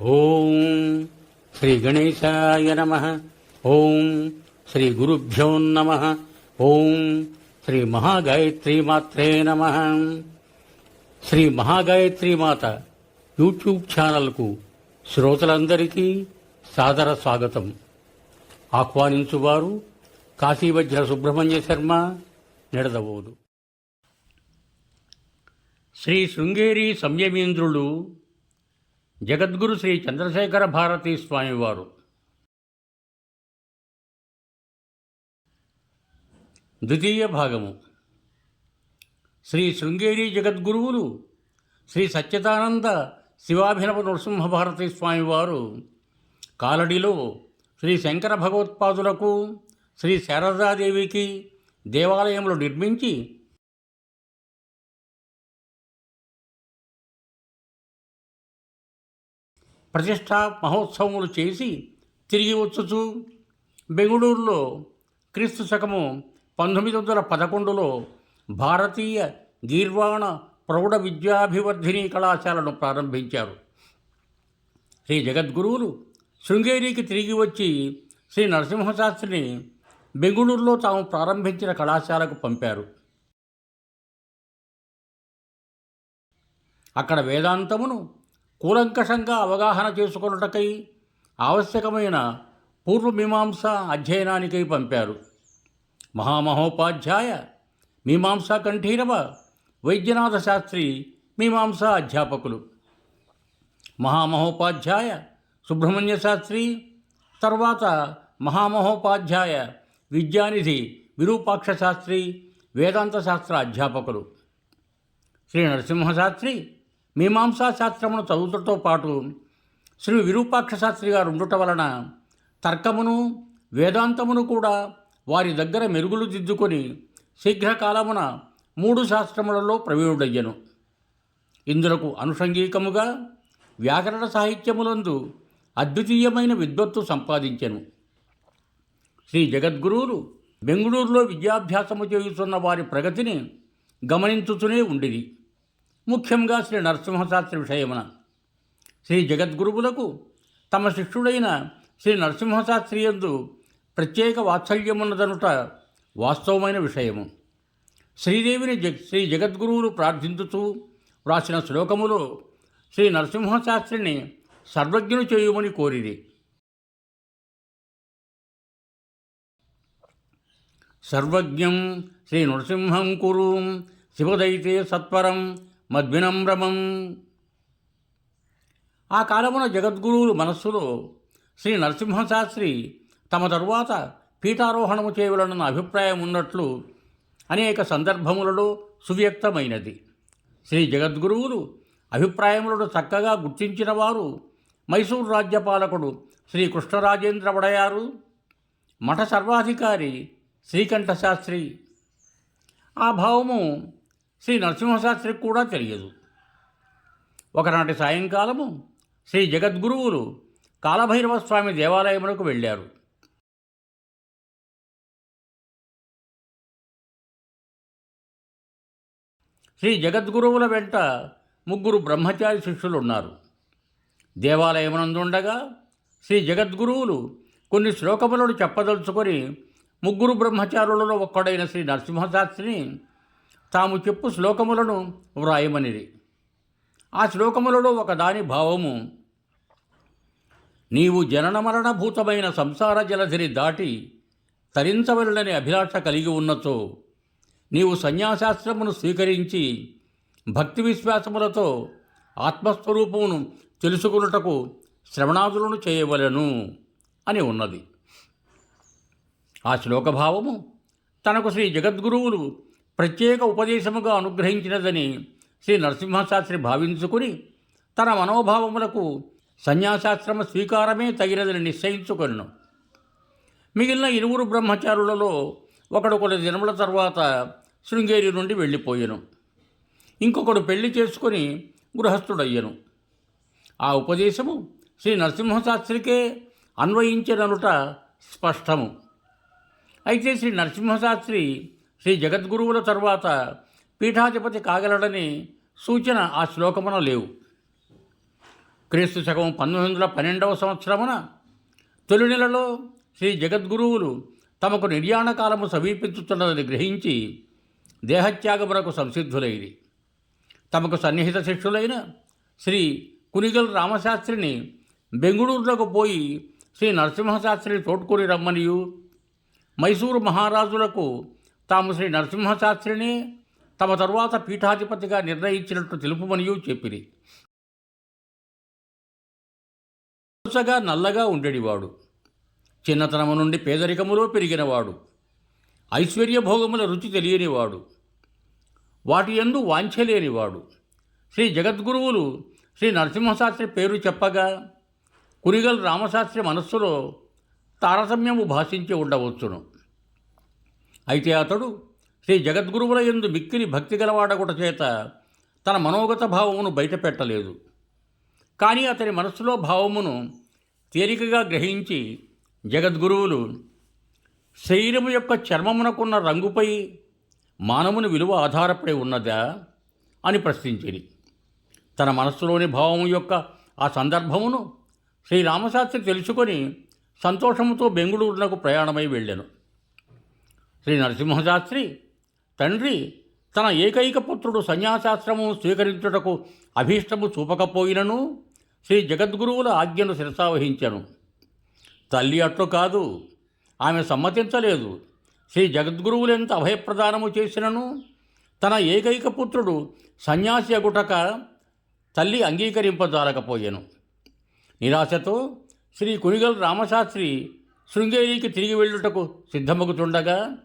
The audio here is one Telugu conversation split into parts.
ఓం శ్రీ గణేశాయ నమ. ఓం శ్రీ గురుభ్యో నమ. ఓం శ్రీ మహాగాయత్రి మాత్రే నమ. శ్రీ మహాగాయత్రి మాత యూట్యూబ్ ఛానల్కు శ్రోతలందరికీ సాదర స్వాగతం. ఆహ్వానించువారు కాశీవజ్ర సుబ్రహ్మణ్య శర్మ నిడదవోదు. శ్రీ శృంగేరి సంయమేంద్రులు జగద్గురు శ్రీ చంద్రశేఖర భారతీ స్వామివారు. ద్వితీయ భాగము. శ్రీ శృంగేరి జగద్గురువులు శ్రీ సత్యతానంద శివాభినవ నృసింహ భారతీ స్వామివారు కాలడిలో శ్రీ శంకర భగవత్పాదులకు శ్రీ శారదాదేవికి దేవాలయములు నిర్మించి ప్రతిష్టా మహోత్సవములు చేసి తిరిగి వచ్చుచు. బెంగళూరులో క్రీస్తు శకము పంతొమ్మిది వందల పదకొండులో భారతీయ గీర్వాణ ప్రౌఢ విద్యాభివర్ధిని కళాశాలను ప్రారంభించారు. శ్రీ జగద్గురువులు శృంగేరికి తిరిగి వచ్చి శ్రీ నరసింహశాస్త్రిని బెంగళూరులో తాము ప్రారంభించిన కళాశాలకు పంపారు. అక్కడ వేదాంతమును కూలంకషంగా అవగాహన చేసుకొనుటకై ఆవశ్యకమైన పూర్వమీమాంస అధ్యయనానికై పంపారు. మహామహోపాధ్యాయ మీమాంసా కంఠీరవ వైద్యనాథ శాస్త్రి మీమాంసా అధ్యాపకులు. మహామహోపాధ్యాయ సుబ్రహ్మణ్య శాస్త్రి తర్వాత మహామహోపాధ్యాయ విద్యానిధి విరూపాక్ష శాస్త్రి వేదాంత శాస్త్ర అధ్యాపకులు. శ్రీ నరసింహశాస్త్రి మీమాంసా శాస్త్రమును చదువుతతో పాటు శ్రీ విరూపాక్ష శాస్త్రి గారు ఉండుట వలన తర్కమును వేదాంతమును కూడా వారి దగ్గర మెరుగులు దిద్దుకొని శీఘ్రకాలమున మూడు శాస్త్రములలో ప్రవీణుడయ్యను. ఇందులకు అనుషంగికముగా వ్యాకరణ సాహిత్యములందు అద్వితీయమైన విద్వత్తు సంపాదించెను. శ్రీ జగద్గురువులు బెంగుళూరులో విద్యాభ్యాసము చేయుచున్న వారి ప్రగతిని గమనించుతూనే ఉండిది ముఖ్యంగా శ్రీ నరసింహశాస్త్రి విషయమున. శ్రీ జగద్గురువులకు తమ శిష్యుడైన శ్రీ నరసింహశాస్త్రి ఎందు ప్రత్యేక వాత్సల్యమున్నదనుట వాస్తవమైన విషయము. శ్రీదేవిని జగ్ శ్రీ జగద్గురువులు ప్రార్థించుతూ వ్రాసిన శ్లోకములో శ్రీ నరసింహశాస్త్రిని సర్వజ్ఞులు చేయుమని కోరిది సర్వజ్ఞం శ్రీ నృసింహం కురు శివదైతే సత్వరం మద్వినమ్రమం. ఆ కాలమున జగద్గురువులు మనస్సులో శ్రీ నరసింహశాస్త్రి తమ తరువాత పీఠారోహణము చేయవలనన్న అభిప్రాయం ఉన్నట్లు అనేక సందర్భములలో సువ్యక్తమైనది. శ్రీ జగద్గురువులు అభిప్రాయములను చక్కగా గుర్తించిన వారు మైసూరు రాజ్యపాలకుడు శ్రీ కృష్ణరాజేంద్ర వడయారు మఠ సర్వాధికారి శ్రీకంఠశాస్త్రి. ఆ భావము శ్రీ నరసింహశాస్త్రికి కూడా తెలియదు. ఒకనాటి సాయంకాలము శ్రీ జగద్గురువులు కాలభైరవ స్వామి దేవాలయమునకు వెళ్ళారు. శ్రీ జగద్గురువుల వెంట ముగ్గురు బ్రహ్మచారి శిష్యులు ఉన్నారు దేవాలయమునందుండగా శ్రీ జగద్గురువులు కొన్ని శ్లోకములను చెప్పదలుచుకొని ముగ్గురు బ్రహ్మచారులలో ఒక్కడైన శ్రీ నరసింహశాస్త్రిని తాము చెప్పు శ్లోకములను వ్రాయమనిది. ఆ శ్లోకములలో ఒకదాని భావము నీవు జనన మరణభూతమైన సంసార జలధిని దాటి తరించవలనని అభిలాష కలిగి ఉన్నచో నీవు సన్యాసాశ్రమును స్వీకరించి భక్తి విశ్వాసములతో ఆత్మస్వరూపమును తెలుసుకున్నటకు శ్రవణాదులను చేయవలను అని ఉన్నది. ఆ శ్లోకభావము తనకు శ్రీ జగద్గురువులు ప్రత్యేక ఉపదేశముగా అనుగ్రహించినదని శ్రీ నరసింహశాస్త్రి భావించుకుని తన మనోభావములకు సన్యాసాశ్రమ స్వీకారమే తగినదని నిశ్చయించుకొను మిగిలిన ఇరువురు బ్రహ్మచారులలో ఒకడు కొన్ని దినముల తర్వాత శృంగేరి నుండి వెళ్ళిపోయెను. ఇంకొకడు పెళ్ళి చేసుకొని గృహస్థుడయ్యను. ఆ ఉపదేశము శ్రీ నరసింహశాస్త్రికే అన్వయించిననుట స్పష్టము. అయితే శ్రీ నరసింహశాస్త్రి శ్రీ జగద్గురువుల తరువాత పీఠాధిపతి కాగలడని సూచన ఆ శ్లోకమున లేవు. క్రీస్తు శకం పంతొమ్మిది వందల పన్నెండవ సంవత్సరమున తొలి నెలలో శ్రీ జగద్గురువులు తమకు నిర్యాణ కాలము సమీపించుతున్నదని గ్రహించి దేహత్యాగమునకు సంసిద్ధులైరి. తమకు సన్నిహిత శిష్యులైన శ్రీ కునిగల్ రామశాస్త్రిని బెంగుళూరులోకి పోయి శ్రీ నరసింహశాస్త్రిని తోడ్కొని రమ్మనియు. మైసూరు మహారాజులకు తాము శ్రీ నరసింహశాస్త్రిని తమ తరువాత పీఠాధిపతిగా నిర్ణయించినట్టు తెలుపుమనియు చెప్పిరి. వరుసగా నల్లగా ఉండేడివాడు. చిన్నతనము నుండి పేదరికములో పెరిగినవాడు. ఐశ్వర్యభోగముల రుచి తెలియనివాడు. వాటి ఎందు వాంఛలేనివాడు శ్రీ జగద్గురువులు శ్రీ నరసింహశాస్త్రి పేరు చెప్పగా కురిగల్ రామశాస్త్రి మనస్సులో తారతమ్యము భాషించి ఉండవచ్చును. అయితే అతడు శ్రీ జగద్గురువుల ఎందు మిక్కిలి భక్తి గలవాడగుట చేత తన మనోగత భావమును బయటపెట్టలేదు. కానీ అతని మనస్సులో భావమును తేలికగా గ్రహించి జగద్గురువులు శరీరము యొక్క చర్మమునకున్న రంగుపై మానవుని విలువ ఆధారపడి ఉన్నదా అని ప్రశ్నించింది తన మనస్సులోని భావము యొక్క ఆ సందర్భమును శ్రీరామశాస్త్రి తెలుసుకొని సంతోషముతో బెంగుళూరునకు ప్రయాణమై వెళ్ళాను. శ్రీ నరసింహశాస్త్రి తండ్రి తన ఏకైక పుత్రుడు సన్యాసాశ్రమం స్వీకరించుటకు అభీష్టము చూపకపోయినను శ్రీ జగద్గురువుల ఆజ్ఞను శిరసావహించాను. తల్లి అట్లు కాదు ఆమె సమ్మతించలేదు. శ్రీ జగద్గురువులు ఎంత అభయప్రదానము చేసినను తన ఏకైక పుత్రుడు సన్యాసి అగుటక తల్లి అంగీకరింపజాలకపోయాను. నిరాశతో శ్రీ కునిగల్ రామశాస్త్రి శృంగేరికి తిరిగి వెళ్ళుటకు సిద్ధమగుతుండగా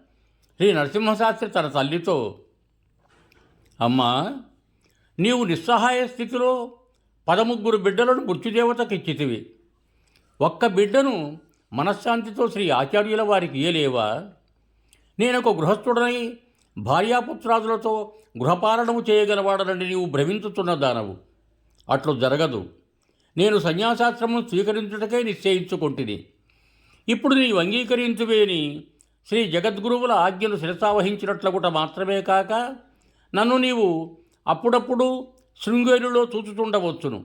శ్రీ నరసింహశాస్త్రి తన తల్లితో అమ్మా నీవు నిస్సహాయ స్థితిలో పదముగ్గురు బిడ్డలను మృత్యుదేవతకి ఇచ్చితివి. ఒక్క బిడ్డను మనశ్శాంతితో శ్రీ ఆచార్యుల వారికి ఇయ్యలేవా? నేనొక గృహస్థుడనై భార్యాపుత్రాదులతో గృహపాలనము చేయగలవాడనని నీవు భ్రమించుతున్న దానవు. అట్లు జరగదు. నేను సన్యాసాశ్రమం స్వీకరించుటకే నిశ్చయించుకుంటుని. ఇప్పుడు నీవు అంగీకరించువేని శ్రీ జగద్గురువుల ఆజ్ఞను శిరసావహించినట్లగుట మాత్రమే కాక నన్ను నీవు అప్పుడప్పుడు శృంగేరిలో చూచుతుండవచ్చును.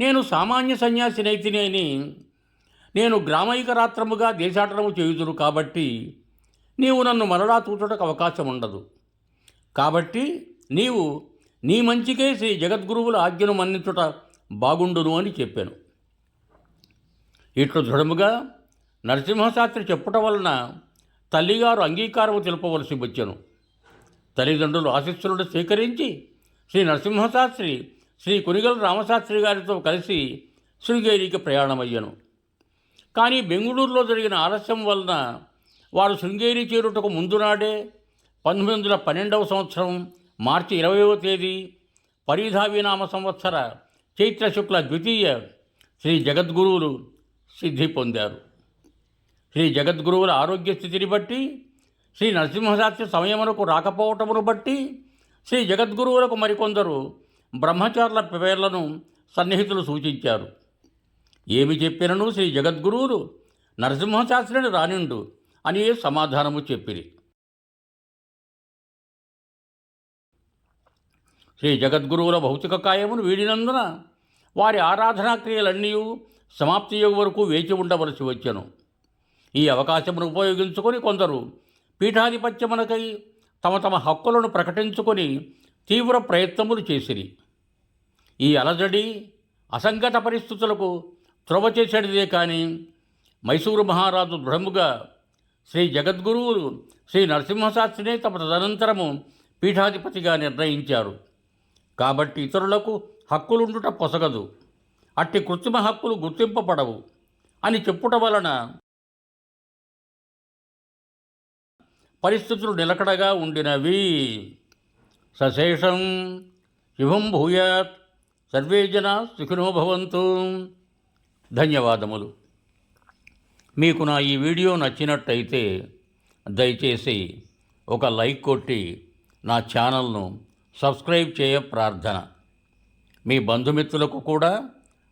నేను సామాన్య సన్యాసినైతినేని నేను గ్రామైక రాత్రముగా దేశాటనము చేయుదును కాబట్టి నీవు నన్ను మరలా చూచుటకు అవకాశం ఉండదు కాబట్టి నీవు నీ మంచికే శ్రీ జగద్గురువుల ఆజ్ఞను మన్నించుట బాగుండును అని చెప్పాను. ఇట్లు దృఢముగా నరసింహశాస్త్రి చెప్పుట వలన తల్లిగారు అంగీకారము తెలుపవలసి వచ్చాను. తల్లిదండ్రులు ఆశిస్సులను స్వీకరించి శ్రీ నరసింహశాస్త్రి శ్రీ కొనిగల రామశాస్త్రి గారితో కలిసి శృంగేరికి ప్రయాణమయ్యాను. కానీ బెంగుళూరులో జరిగిన ఆలస్యం వలన వారు శృంగేరి చేరుటకు ముందు నాడే పంతొమ్మిది వందల పన్నెండవ సంవత్సరం మార్చి ఇరవయవ తేదీ పరిధావినామ సంవత్సర చైత్ర శుక్ల ద్వితీయ శ్రీ జగద్గురువులు సిద్ధి పొందారు. శ్రీ జగద్గురువుల ఆరోగ్య స్థితిని బట్టి శ్రీ నరసింహశాస్త్రి సమయమునకు రాకపోవటమును బట్టి శ్రీ జగద్గురువులకు మరికొందరు బ్రహ్మచారుల పేర్లను సన్నిహితులు సూచించారు. ఏమి చెప్పినను శ్రీ జగద్గురువులు? నరసింహశాస్త్రిని రానిండు అని సమాధానము చెప్పిరి. శ్రీ జగద్గురువుల భౌతిక కాయమును వీడినందున వారి ఆరాధనా క్రియలన్నీ సమాప్తి వరకు వేచి ఉండవలసి వచ్చెను. ఈ అవకాశమును ఉపయోగించుకొని కొందరు పీఠాధిపత్యమునకై తమ తమ హక్కులను ప్రకటించుకొని తీవ్ర ప్రయత్నములు చేసిరి. ఈ అలజడి అసంగత పరిస్థితులకు త్రొవ చేసేటిదే కానీ మైసూరు మహారాజు దృఢముగా శ్రీ జగద్గురువులు శ్రీ నరసింహశాస్త్రినే తమ తదనంతరము పీఠాధిపతిగా నిర్ణయించారు. కాబట్టి ఇతరులకు హక్కులుండుట పొసగదు. అట్టి కృత్రిమ హక్కులు గుర్తింపబడవు అని చెప్పుట వలన పరిస్థితులు నిలకడగా ఉండినవి. సశేషం శుభం భూయాత్. సర్వే జన సుఖినో భవంతు. ధన్యవాదములు. మీకు నా ఈ వీడియో నచ్చినట్టయితే దయచేసి ఒక లైక్ కొట్టి నా ఛానల్ను సబ్స్క్రైబ్ చేయ ప్రార్థన. మీ బంధుమిత్రులకు కూడా